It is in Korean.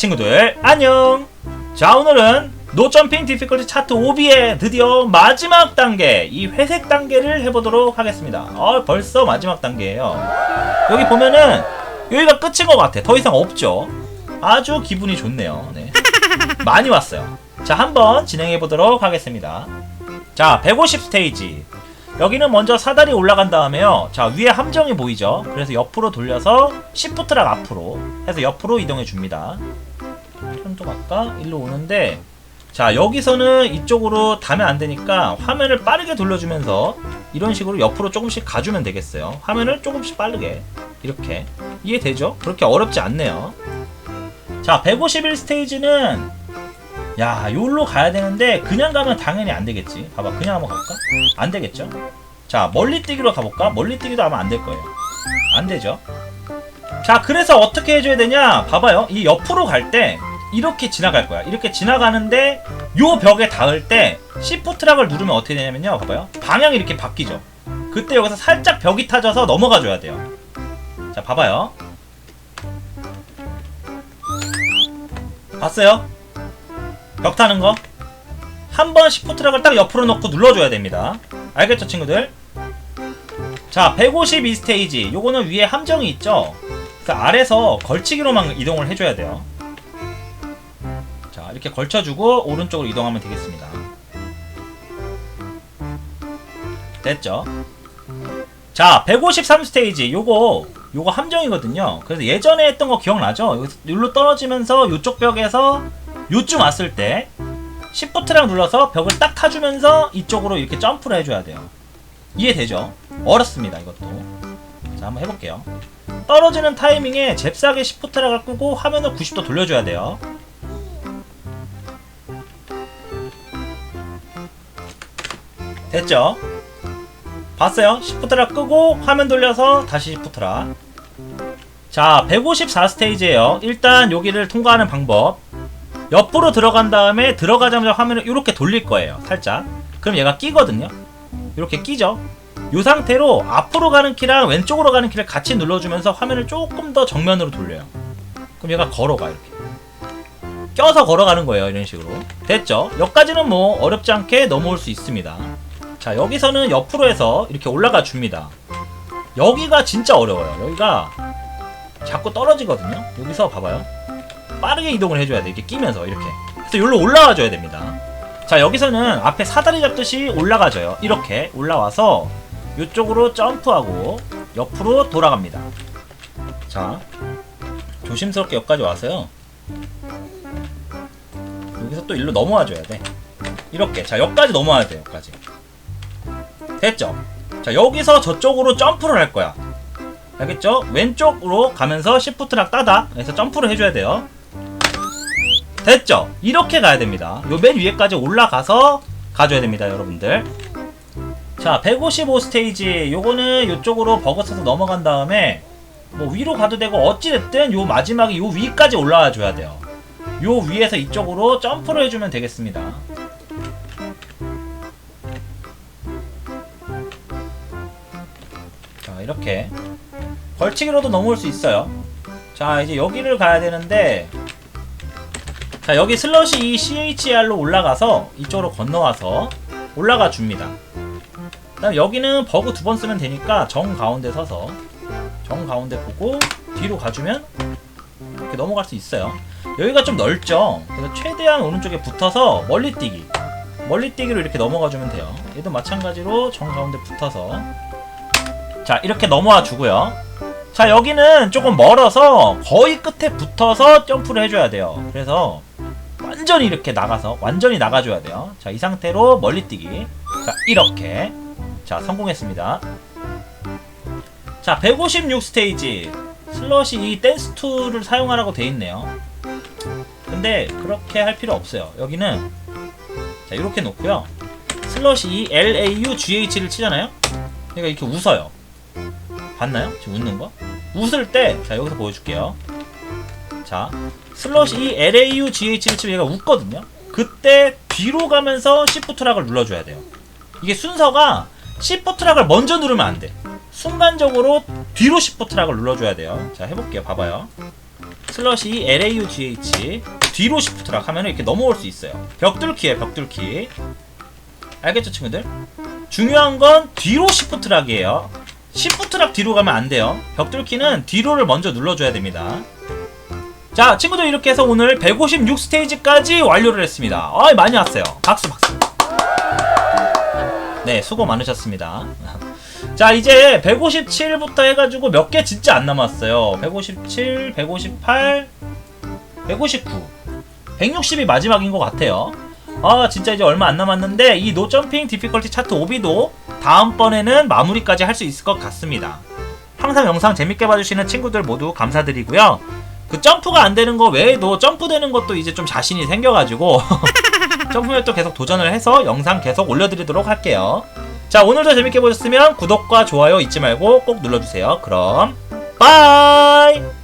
친구들 안녕! 자 오늘은 노점핑 디피컬티 차트 5비의 드디어 마지막 단계 이 회색 단계를 해보도록 하겠습니다. 어 벌써 마지막 단계예요. 여기 보면은 여기가 끝인 것 같아. 더 이상 없죠? 아주 기분이 좋네요. 네. 많이 왔어요. 자 한번 진행해 보도록 하겠습니다. 자150 스테이지 여기는 먼저 사다리 올라간 다음에요. 자, 위에 함정이 보이죠? 그래서 옆으로 돌려서 시프트락 앞으로 해서 옆으로 이동해 줍니다. 좀더 갈까? 일로 오는데 자, 여기서는 이쪽으로 닿으면 안 되니까 화면을 빠르게 돌려주면서 이런 식으로 옆으로 조금씩 가주면 되겠어요. 화면을 조금씩 빠르게 이렇게 이해되죠? 그렇게 어렵지 않네요. 자, 151 스테이지는 야, 요로 가야 되는데 그냥 가면 당연히 안 되겠지. 봐봐, 그냥 한번 가볼까? 안 되겠죠? 자, 멀리 뛰기로 가볼까? 멀리 뛰기도 아마 안 될 거예요. 안 되죠? 자, 그래서 어떻게 해줘야 되냐? 봐봐요. 이 옆으로 갈 때 이렇게 지나갈 거야. 이렇게 지나가는데 요 벽에 닿을 때 시프트락을 누르면 어떻게 되냐면요. 봐봐요. 방향이 이렇게 바뀌죠. 그때 여기서 살짝 벽이 타져서 넘어가 줘야 돼요. 자, 봐봐요. 봤어요? 벽 타는 거. 한 번 시프트락을 딱 옆으로 놓고 눌러줘야 됩니다. 알겠죠, 친구들? 자, 152 스테이지. 요거는 위에 함정이 있죠? 그 아래서 걸치기로만 이동을 해줘야 돼요. 자, 이렇게 걸쳐주고 오른쪽으로 이동하면 되겠습니다. 됐죠? 자, 153 스테이지. 요거, 요거 함정이거든요. 그래서 예전에 했던 거 기억나죠? 여기서 일로 떨어지면서 요쪽 벽에서 요쯤 왔을 때 시프트랑 눌러서 벽을 딱 타주면서 이쪽으로 이렇게 점프를 해줘야 돼요. 이해되죠? 어렵습니다, 이것도. 자, 한번 해볼게요. 떨어지는 타이밍에 잽싸게 시프트락을 끄고 화면을 90도 돌려줘야 돼요. 됐죠? 봤어요? 시프트락 끄고 화면 돌려서 다시 시프트락. 자, 154 스테이지에요. 일단 여기를 통과하는 방법. 옆으로 들어간 다음에 들어가자마자 화면을 이렇게 돌릴 거예요. 살짝. 그럼 얘가 끼거든요. 이렇게 끼죠. 이 상태로 앞으로 가는 키랑 왼쪽으로 가는 키를 같이 눌러주면서 화면을 조금 더 정면으로 돌려요. 그럼 얘가 걸어가 이렇게. 껴서 걸어가는 거예요. 이런 식으로. 됐죠? 여기까지는 뭐 어렵지 않게 넘어올 수 있습니다. 자 여기서는 옆으로 해서 이렇게 올라가 줍니다. 여기가 진짜 어려워요. 여기가 자꾸 떨어지거든요. 여기서 봐봐요. 빠르게 이동을 해줘야 돼. 이렇게 끼면서 이렇게. 그래서 여기로 올라와 줘야 됩니다. 자 여기서는 앞에 사다리 잡듯이 올라가줘요. 이렇게 올라와서 이쪽으로 점프하고 옆으로 돌아갑니다. 자 조심스럽게 여기까지 와서요. 여기서 또 일로 넘어와 줘야 돼. 이렇게 자 여기까지 넘어와야 돼요. 여기까지. 됐죠? 자 여기서 저쪽으로 점프를 할 거야. 알겠죠? 왼쪽으로 가면서 시프트락 따다 그래서 점프를 해줘야 돼요. 됐죠? 이렇게 가야 됩니다. 요 맨 위에까지 올라가서 가줘야 됩니다, 여러분들. 자, 155 스테이지. 요거는 요쪽으로 버거 쳐서 넘어간 다음에 뭐 위로 가도 되고 어찌됐든 요 마지막에 요 위까지 올라와 줘야 돼요. 요 위에서 이쪽으로 점프를 해주면 되겠습니다. 자, 이렇게 걸치기로도 넘어올 수 있어요. 자, 이제 여기를 가야 되는데 자 여기 슬러시 이 CHR로 올라가서 이쪽으로 건너와서 올라가 줍니다. 그 다음 여기는 버그 두 번 쓰면 되니까 정 가운데 서서 정 가운데 보고 뒤로 가주면 이렇게 넘어갈 수 있어요. 여기가 좀 넓죠? 그래서 최대한 오른쪽에 붙어서 멀리 뛰기. 멀리 뛰기로 이렇게 넘어가 주면 돼요. 얘도 마찬가지로 정 가운데 붙어서. 자 이렇게 넘어와 주고요. 자 여기는 조금 멀어서 거의 끝에 붙어서 점프를 해줘야 돼요. 그래서 완전히 이렇게 나가서 완전히 나가줘야 돼요. 자 이 상태로 멀리 뛰기. 자 이렇게. 자 성공했습니다. 자 156 스테이지. 슬러시 이 댄스 툴을 사용하라고 돼 있네요. 근데 그렇게 할 필요 없어요. 여기는 자 이렇게 놓고요. 슬러시 이 LAU GH를 치잖아요? 그러니까 이렇게 웃어요. 봤나요? 지금 웃는 거? 웃을 때, 자, 여기서 보여줄게요. 자, 슬러시 이 LAU GH를 치면 얘가 웃거든요? 그때 뒤로 가면서 시프 트락을 눌러줘야 돼요. 이게 순서가 시프 트락을 먼저 누르면 안 돼. 순간적으로 뒤로 시프 트락을 눌러줘야 돼요. 자, 해볼게요. 봐봐요. 슬러시 LAUGH 뒤로 시프 트락 하면 이렇게 넘어올 수 있어요. 벽 뚫기에 벽 뚫기. 알겠죠, 친구들? 중요한 건 뒤로 시프 트락이에요. 시프트락 뒤로 가면 안 돼요. 벽 뚫기는 뒤로를 먼저 눌러줘야 됩니다. 자, 친구들 이렇게 해서 오늘 156 스테이지까지 완료를 했습니다. 아, 많이 왔어요. 박수, 박수. 네, 수고 많으셨습니다. 자, 이제 157부터 해가지고 몇 개 진짜 안 남았어요. 157, 158, 159. 160이 마지막인 것 같아요. 아, 진짜 이제 얼마 안 남았는데, 이 노점핑 디피컬티 차트 오비도 다음번에는 마무리까지 할 수 있을 것 같습니다. 항상 영상 재밌게 봐주시는 친구들 모두 감사드리고요. 그 점프가 안 되는 거 외에도 점프되는 것도 이제 좀 자신이 생겨가지고 점프에 또 계속 도전을 해서 영상 계속 올려드리도록 할게요. 자 오늘도 재밌게 보셨으면 구독과 좋아요 잊지 말고 꼭 눌러주세요. 그럼 빠이!